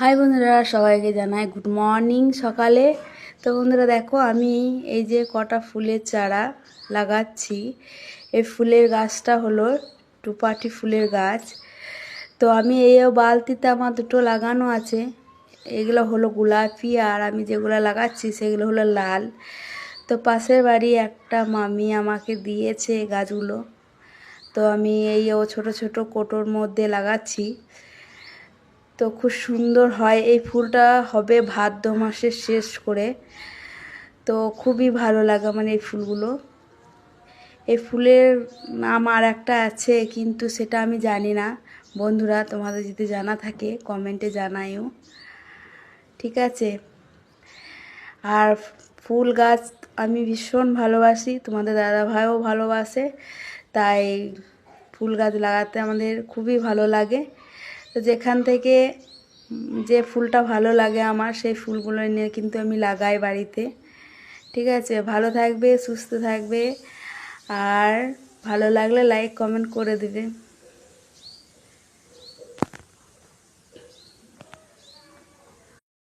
High বন্ধুরা, সবাইকে জানাই গুড মর্নিং সকালে। তো বন্ধুরা দেখো, আমি এই যে কটা ফুলের চারা লাগাচ্ছি, এই ফুলের গাছটা হলো টুপাটি ফুলের গাছ। তো আমি এই বালতিতে আমার দুটো লাগানো আছে, এগুলো হলো গোলাপি আর আমি যেগুলো লাগাচ্ছি সেগুলো হলো লাল। তো পাশের বাড়ি একটা মামি আমাকে দিয়েছে গাছগুলো। তো আমি এই ও ছোট ছোট কোটোর মধ্যে লাগাচ্ছি। তো খুব সুন্দর হয়। এই ফুলটা হবে ভাদ্র মাসের শেষ করে। তো খুবই ভালো লাগে আমার এই ফুলগুলো। এই ফুলের নাম আর একটা আছে, কিন্তু সেটা আমি জানি না। বন্ধুরা, তোমাদের যদি জানা থাকে কমেন্টে জানাইও ঠিক আছে? আর ফুল গাছ আমি ভীষণ ভালোবাসি। তোমাদের দাদা ভাইও ভালোবাসে। তাই ফুল গাছ লাগাতে আমাদের খুবই ভালো লাগে। তো যেখান থেকে যে ফুলটা ভালো লাগে আমার, সেই ফুলগুলো নিয়ে কিন্তু আমি লাগাই বাড়িতে। ঠিক আছে? ভালো থাকবে, সুস্থ থাকবে। আর ভালো লাগলে লাইক কমেন্ট করে দেবে।